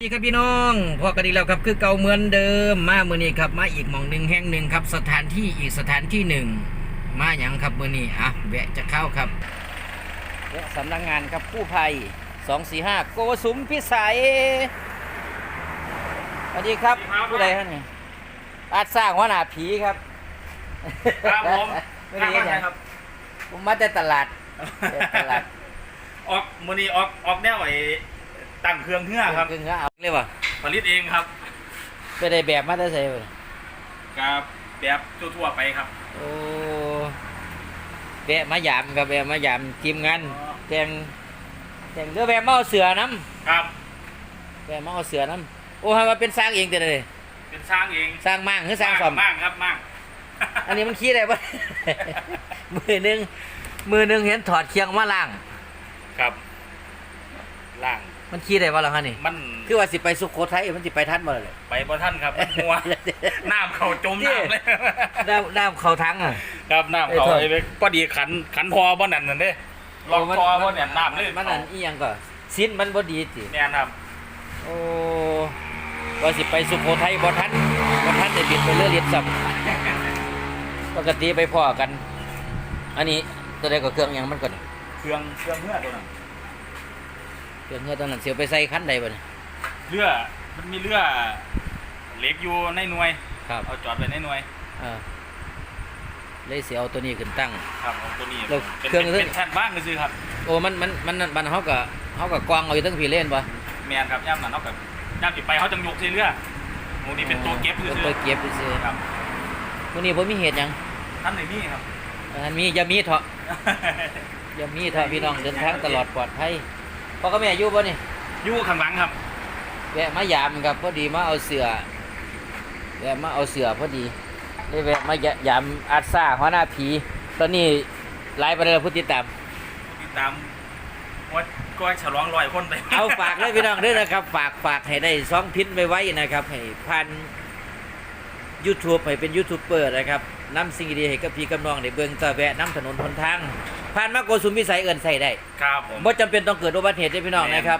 สวัสดีครับพี่น้องพอกันดีแล้วครับคือเก่าเหมือนเดิมมาเมื่อนี้ครับมาอีกหมองหนึ่งแห่งหนึ่งครับ สถานที่อีกสถานที่หนึ่งมาอย่างครับเมื่อนี้อะแวะจะเข้าครับแวะสำนักงานครับกู้ภัยสองสี่ห้าโกสุมพิสัยสวัสดีครับสวัสดีครับผู้ใดท่านนี่อาจสร้างว่าหนาผีครับครับผมไม่ได้ยังไงครับผมมาแต่ตลาดแต่ตลาดออกมือนี้ออกออกแนวไอ้ตั้งเครื่องเฮือครับเพิ่งเอา เลยวะผลิตเองครับไปได้แบบมาแต่ใส่บ่กับแบบทั่วๆไปครับโอ้แวะมายามครับแวะมายามทีมงานอ๋อแต่งแต่งเรือแวะมาเอาเสือน้ครับำแวะมาเอาเสือน้ำโอ้ให้มาเป็นสร้างเองแต่เลยเป็นสร้างเองสร้างมั่งหรือสร้างสอม มากครับมาก อันนี้มันขี้ได้ปะ มือหนึงมือหนึงเห็นถอดเคียงมาล่าง ครับล่าง มันขี้ได้ปะล่ะฮะนี่ มันคือว่าสิไปสุโขทัยมันสิไปทัดบ่เลย ไปบ่ท่านครับมันหัว น้ำเขาจมน้ำเลย น้ำน้ำเขาทั้งอะ ครับน้ำเขาไอ้ไอ้ท่อนเว้ยพอดีขันขันพอบ่นั่นนั่นเด้ลองพอบ่เนี่ยน้ำเลยมันนั่นอีหยังก็สิ้นมันบ่ดีสิเนี่ยครับโอ้ว่าสิไปสุโขทัยบ่ทันบ่ทันได้บินไปเรือเรียนซ้ำปกติไปพ่อกัน อันนี้ตัวใดก็เครื่องหยังมันก่อนเครื่องเครื่องเฮือตัวนั้น เครื่องเงือตอนนั้นเสียวไปใส่คันใดบ่เนี่ยเรือมันมีเรือเหล็กอยู่ในหน่วย ครับเอาจอดไว้ในหน่วยเออเลยเสียเอาตัวนี้ขึ้นตั้ง ครับของตัวนี้แล้วเป็นเครื่อง เป็นเป็นแท่นบ้างก็ซื้อครับโอ้มันมันมันมันเฮาก็เฮาก็กวางเอาอยู่ทั้งพี่เล่นบ่แมนครับย่ำนั่นเขากับย่ำติดไปเขาจังยกใส่เรือหมูนี่เป็นตัวเก็บซื้เป็นอตัวเก็บซื่อๆครับๆมื้อนี้บ่มีเหตุหยังท่านไหนนี่ครับอันมีอย่ามีเถาะอย่ามีเถาะพี่น้องเดินทางตลอดปลอดภัย พ่อกับแม่อยู่บ่นี่อยู่ข้างหลังครับแวะมายามครับพอดีมาเอาเสือแวะมาเอาเสือพอดีได้แวะมายามอาซ่าหัวหน้าผี ตอนนี้ไลฟ์ไปแล้วผู้ติดตามติดตามว่าก็ฉลองลอยคนไปเอาฝากเลยพี่น้องด้วยนะครับ ฝากฝากให้ได้ซองพินไว้ไว้นะครับ ให้พัน YouTube ให้เป็นยูทูบเบอร์นะครับนำสิ่งดีๆให้กับพี่กับน้องได้เบิ่งตะแวะนำถนนหนทาง ผ่านมาโกสุมวิสัยเอินใส่ได้ครับผมบ่จำเป็นต้องเกิดอุบัติเหตุเด้อพี่น้องนะครับ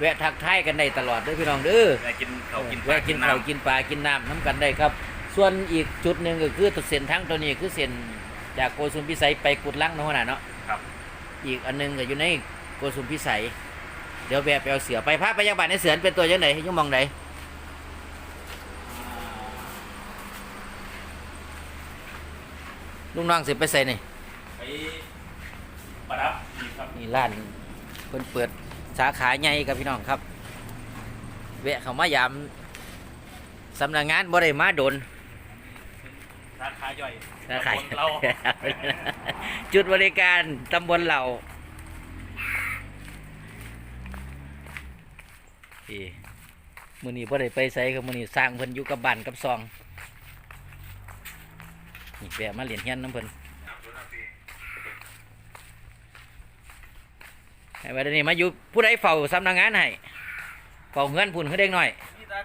แวะทักทายกันได้ตลอดเด้อพี่น้องเด้อแวะกินเขาวกินปลาแวะกินข้าวำกินปลากินน้ำน้ำกันได้ครับ ส่วนอีกจุดหนึ่งก็คือเส้นทางตัวนี้คือเส้นจากโกสุมพิสัยไปกุดลังเนาะขนาดเนาะครับ อีกอันหนึงก็อยู่ในโกสุมพิสัย เดี๋ยวแวะไปเอาเสือไปพาไปยังบ้านในเสือเป็นตัวยังไงยังมองไหนลุงน้องสิไปใส่นี่ไป ประดับอีกครับนี่ร้านเพิ่นเปิดสาขาใหญ่ครับพี่น้องครับแวะเข้ามายามสำนักงานบ่ได้มาโดนสาขาย่อยสาขาตำบลเราจุดบริการตำบลเหล่าพี่มือนี้พ่ได้ไปใส่กับมือนี้สร้างเพิ่นอยู่กับบ้านกับซองนี่แวะมาเหรียญเฮียนน้ำเพิ่นให้ วันนี้มาอยู่ผู้ใดเฝ้าสำนักงานให้เฝ้าเงินพุ่นเขาเด็กหน่อยนี่ตา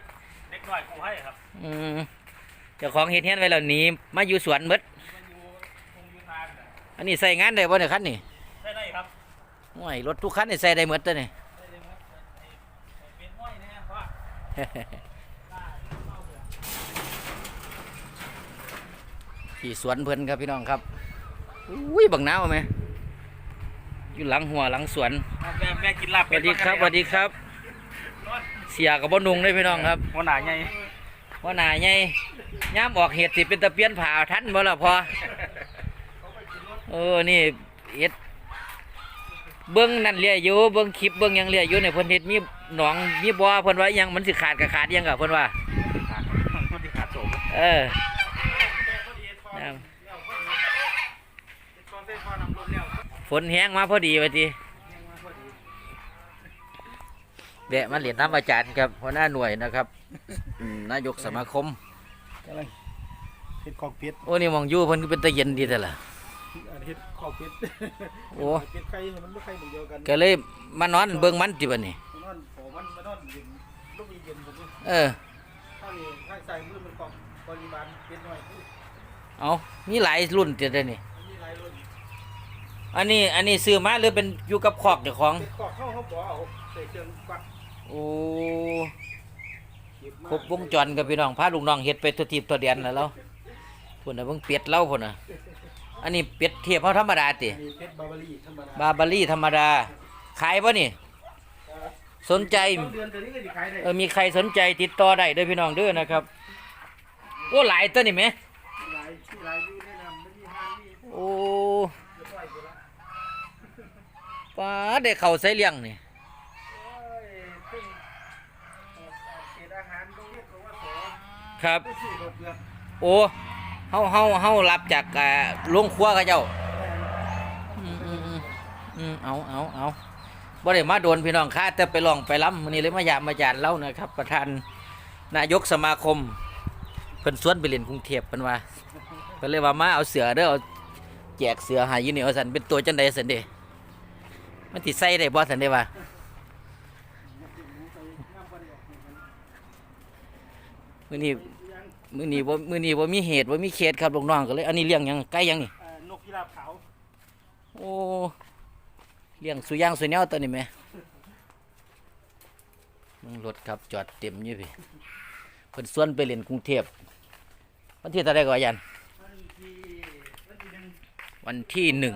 เด็กน้อยกูให้ครับอืมเจ้าของเฮ็ดเฮียนไว้แล้วหนีมาอยู่สวนหมดมันอยู่คงอยู่ทางน่ะอันนี้ใส่งานได้บ่เนี่ยคันนี่ใช่ได้ครับโอ้ยรถทุกคันนี่ใส่ได้หมดตัวนี่ได้เลยครับไอ้ไอ้เป็นห้อยนะเพราะว่าขี่สวนเพิ่นครับพี่น้องครับอุ้ยบังน้าวไหม อยู่หลังหัวหลังสวนแม่แม่กินลาบสวัสดีครับสวัสดีครับ เสียกับบ่นุงได้พี่น้องครับหัวหน้าไงว่าหนาใหญ่ย่ามออกเห็ดสิเป็นตะเพียนผ่าทันบ่ล่ะพอเออนี่เฮ็ดเบิ้งนั่นเรียอยู่เบิ้งคลิปเบิ้งหยังเรียอยู่ในเพิ่นเฮ็ดมีหนองมีบ่อเพิ่นว่าอิหยังมันสิขาดก็ขาดอิหยังก็เพิ่นว่ามันที่ขาดโสมเออน้ำ ฝนแห้งมาพอดีไปทีแวะมาเหรียญน้ำอาจารย์ครับหัวหน้าหน่วยนะครับอืมนายกสมาคม กำลังเฮ็ดขอกเป็ดโอ้นี่มองอยู่เพิ่นก็เป็นตะเย็นดีแต่ละ อันเฮ็ดขอกเป็ดโอ้ เป็ดไข่มันบ่ไข่เหมือนเดียวกันก็เลยมานอนเบิ่งมันติบัดนี้มันนอนโผมันมานอนเย็นลูกมีเย็นผมนี่เออ ข้างนี้ข้างซ้ายมือมันกอกปริมาณเป็ดน้อยมันเอามีหลายรุ่นติเด้อนี่มีหลายรุ่น อันนี้อันนี้ซื้อมาหรือเป็นอยู่กับคอกเจ้าของเป็ดขอกเข้าเขาบ่เอาใส่เครื่องกวักโอ้ครบวงจรกับพี่น้องพาลูกน้องเฮ็ดไปตัวทีบตัวเดียนแล้วเราพุ่นน่ะเบิ่งเป็ดเล่าพุ่นน่ะอันนี้เป็ดเทียบเฮาธรรมดาติมีเพชรบาบารี่ธรรมดาบาบารี่ธรรมดา ขายบ่นี่ สนใจ ต้นเดือนตัวนี้ก็สิขายได้เออมีใครสนใจติดต่อได้เด้อพี่น้องเด้อนะครับ โอ้หลายตัวนี่แหม หลายที่หลายอยู่แนะนำไม่มีห้างนี่ โอ้ เรียบร้อยอยู่แล้ว ป้าดได้เข้าใส่เลี้ยงนี่ครับ โอ้เฮาเฮาเฮารับจากอ่าโรงครัวเขาเจ้าอืมอืมอืมอืมเอาเอาเอาบ่ได้มาโดนพี่น้องค้าแต่ไปลองไปล้ำมื้อนี้เลยมายามมาจานเล่านะครับ ประธานนายกสมาคมเพิ่นสวนไปเรียนกรุงเทพเพิ่นว่าเพิ่นเลยว่ามาเอาเสือเด้อเอาแจกเสือห้อยู่นี่เอาสันเป็นตัวจังไดซั่นเด้ มันสิใส่ได้บ่ซั่นเด้ว่ามื้อนี้มื้อนี้บ่มื้อนี้บ่มีเหตุบ่มีเขตครับลูกน้องก็เลย อันนี้เลี้ยงหยังไก่หยังนี่เอ่อนกพิราบขาวโอ้เลี้ยงสุย่างสุแนวตัวนี้ไหมมึงรถครับจอดเต็มอยู่พี่เพิ่นส่วนไปเรียนกรุงเทพวันที่เท่าไรก่อนยันวันที่วันที่หนึ่งวันที่หนึ่ง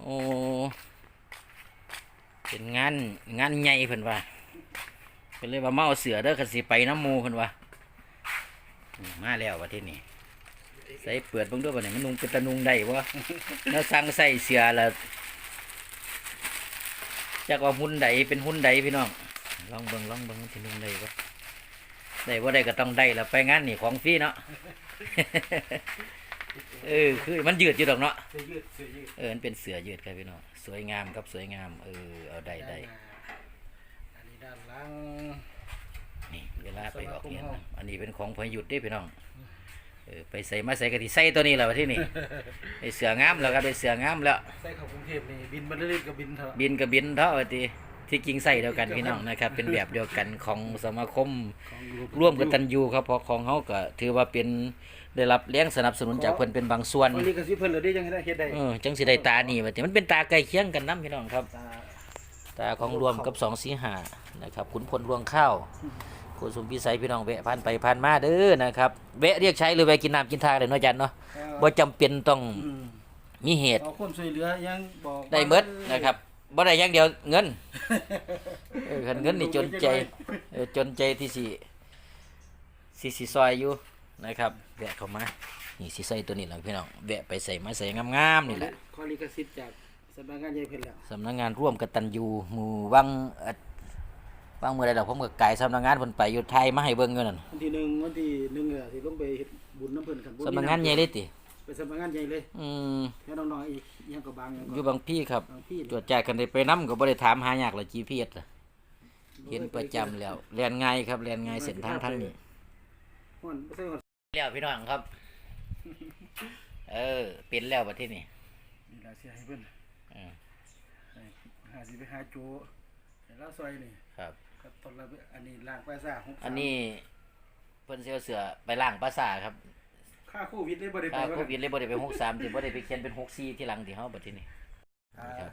โอ้ เป็นงานงานใหญ่เพิ่นว่าเพิ่นเลยว่าเอาเสือเด้อคันสิไปน้ำมูเพิ่นว่ามาแล้วว่าที่นี่ใส่เปิดเบิ่งด้วยบ่เนี่ยมันนุ่งเป็นตะนุงได้บ่แล้วสั่งใส่เสือล้วจักว่าหุ่นใดเป็นหุ่นใดพี่น้องลองเบิ่งลองเบิ่งมันสินุ่งได้บ่ได้บ่ได้ก็ต้องได้ล้วไปงานนี่ของฟรีเนาะ เออคือมันยืดอยู่ดอกเนาะเสื้อยืดเสื้อยืดเออมันเป็นเสือยืดครับพี่น้องสวยงามครับสวยงาม เออเอาได้ได้านหน้าอันนี้ด้านหลังนี่เวลาไปออกเรียนสมาคมนะอันนี้เป็นของพยุดได้พี่น้องเออไปใส่มาใส่กะทิใส่ตัวนี้แหละวะที่นี่ ไอเสืองามแล้วครับไอเสืองามแล้ว ใส่เข้ากรุงเทพนี่บินมาเรื่อยๆกับบินเถอะบินกับบินเท่าที ที่จริงใส่เดียวกันพี่น้องนะครับ เป็นแบบเดียวกันของสมาคมของร่วมกับตันยูครับเพราะของเขาก็ถือว่าเป็นได้รับแรงสนับสนุนจากเพิ่นเป็นบางส่วนวันนี้ก็สิเพิ่นเลยได้ยังได้เฮ็ดได้เออจังสิได้ตานี่ว่าติมันเป็นตาใกล้เคียงกันนํพี่น้องครับตาตาของรวมกับสองสีหานะครับขุนพลรวงข้าวโกสุมพิสัยพี่น้องแวะผ่านไปผ่านมาเด้อนะครับแวะเรียกใช้หรือแวะกินน้ำกินทาเลยเนาะอาจันเนาะบ่จำเป็นต้องอืมมีเหตุเอาคนช่วยเหลือยังบอกได้เมดนะครับ บ่ได้อย่างเดียวเงินเออคันเงินนี่จนใจเออจนใจที่สิสิสิซอยอยู่นะครับแวะเข้ามานี่สิใส่ตัวนี้แหละพี่น้องแวะไปใส่มาใส่งามๆนี่แหละขอลิขสิทธิ์จากสำนักงานใหญ่เพิ่นแล้วสำนักงานร่วมกตัญญูหมู่วังเอ่อวังเมื่อใดดอกผมก็ไกลสำนักงานเพิ่นไปอยู่ไทยมาให้เบิ่งอยู่นั่นวันที่หนึ่งวันที่หนึ่งเนี่ยสิลงไปเฮ็ดบุญน้ำเพิ่นกันสำนักงานใหญ่เลยติไป สำนักงานใหญ่เลยอืมแล้วน้องๆอีกยังก็บางยังอยู่บางพี่ครับ บางพี่ตรวจแจกกันได้ไปนํก็บ่ได้ถามหายากละ GPS ล่ะเห็นประจำแล้วเรียนง่ายครับเรียนง่ายเส้นทางทางนี้ ฮ้อนบ่ใช่ฮ้อนแล้วพี่น้องครับ เออ เป็นแล้วบัดทีนี้นี่ล่ะสิให้เพิ่นอืมให้หาสิไปหาโจให้เราซอยนี่ครับ ก็ตอนละอันนี้ล้างปลาซ่าของอันนี้เพิ่นสิเอาเสือไปล้างภาษาครับ ค่าโควิดเลยบ่ได้ไปถ้าว่าโควิดเลยบ่ได้ไป63ที่บ่ได้ไปเขียนเป็น64ที่หลังที่เฮาบัดทีนี้อ่าครับ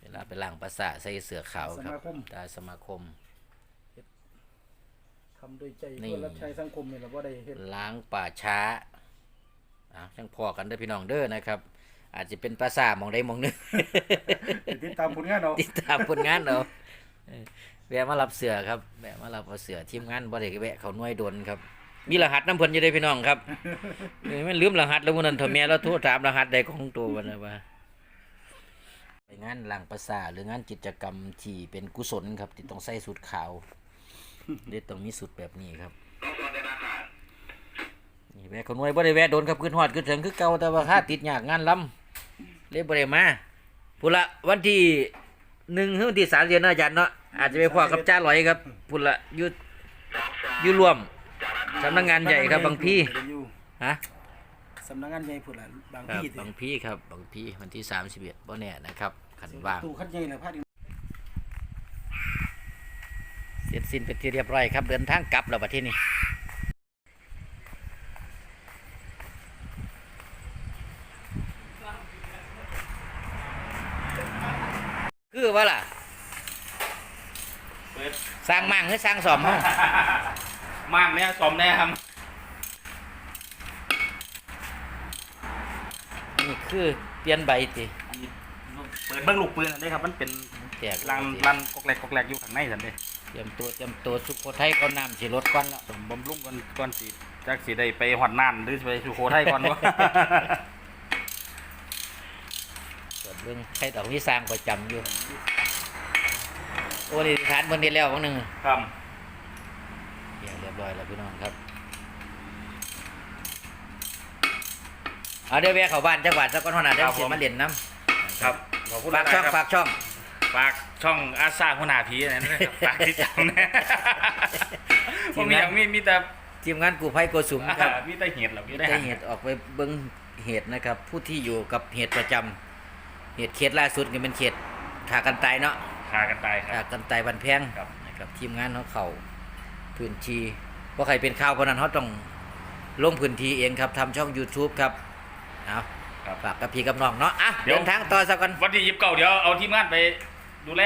เวลาไปล้างภาษาใส่เสื้อขาวคสรับมาคมตาสมาคมทำด้วยใจนี่เพื่อรับใช้สังคมนี่ล่ะบ่ได้เฮ็ดล้างป่าช้าอะจังพอกันเด้อพี่น้องเด้อนะครับ อาจจะเป็นภาษาหมองใดหมองหนึงติดตามผลงานเอาติดตามผลงานเราเออแวะมารับเสือครับแวะมารับเอาเสือทีมงานบ่ได้แวะเขาหน่วยดนครับ มีรหัสน้ำเพิ่นอยู่ได้พี่น้องครับเออมันลืมรหัสแล้วมื้อนั้นเฒ่าแม่เราโทรถามรหัสใดของตัวมันนะว่าไปงานหล้างประสาหรืองานกิจกรรมที่เป็นกุศลครับที่ต้องใส่สูทขาวเด็ต้องมีสูทแบบนี้ครับนี่แวะเขาหน่วยบ่ได้แวะโดนครับขึ้นฮอดขึ้นถึงคือเก่าแต่ว่าค่าติดยากงานลำเลยบ่ได้มาพุละวันที่หนึ่งถึงวันที่สามเดือนนะอาจารย์เนาะอาจจะไปพอกับจ้าลอยครับพุละยู่อยู่รวม สำนักงานใหญ่ครับบางพี่อยู่ฮะสำนักงานใหญ่พุ่นล่ะบางครับพี่บางพี่ครับบางพี่วันที่สามสิบเอ็ดบ่แน่นะครับขันว่างตู้คันใหญ่น่ะพาดเสร็จสิ้นเป็นที่เรียบร้อยครับ เดินทางกลับแล้วบัดที่นี่คือว่าล่ะเปิดสร้างมั่งหรือสร้างสอมเฮา มากเนี่ยซ้อมแน่ครับ นี่คือเปลี่ยนใบติอันนี้เปิดเบิ้งลูกปืนอันนี้ครับ มันเป็นแตกรันรันกอกแหลกกอกแหลกอยู่ข้างในสันเด้เตรียมตัวเตรียมตัวสุโขทัยก็น้ำสิลดก่อนแล้วผมบำรุงก่อนก่อนสิจักสิได้ไปหอดน่านหรือไปสุโขทัยก่อนวะ ส่วนเรื่องใครต้องมีสร้างประจำอยู่ โอ้นี่ฐานเพิ่นเฮ็ดแล้วบางหนึงครับ เรียบเรียบร้อยแล้วพี่น้องครับเอาเดี๋ยวแวะเข้าบ้านจักบาทสักก่อนหัวหน้าเดี๋ยวสิมาเล่นน้ำครับขอบคุณฝากช่องหลยๆครับฝากช่อง ฝากช่องอาซาหัวหน้าผีนะนะครับฝากติดตามนะทีผมมมีงานอย่างมีมีแต่ทีมงานกู้ภัยโกสุมครับมีแต่เหตุเหรอมีแต่ได้หางเหตุออกไปเบิ้งเหตุนะครับ ผู้ที่อยู่กับเหตุประจำเหตุเคสล่าสุดนี่เป็นเคสขากันตายเนาะฆ่ากันตายคขารับ กันตายบันแพงครับนะครับทีมงานเขาเขา พื้นที่เพราะใครเป็นข่าวเพราะนั้นเขาต้องลงพื้นที่เองครับทำช่อง YouTube ครับเอาครับ ฝากกับพี่กับน้องเนาะอะเดี๋ยว เดินทางต่อสักกันวันที่ยิบเก่าเดี๋ยวเอาทีมงานไปดูแล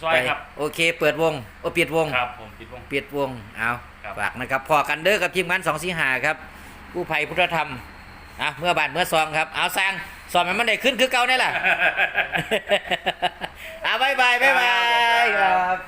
ซอยไปครับ โอเค เปิดวงโอปิดวง ครับผมปิดวงปิดวง เอาครับ ฝากนะครับ พอกันเด้อกับทีมงานสองสีหาครับ กู้ภัยพุทธธรรมอะเมื่อบานเมื่อซองครับ เอาสร้างสอนมันมันได้ขึ้นคือเก่านี่แหละอะบายบายบายบายครับ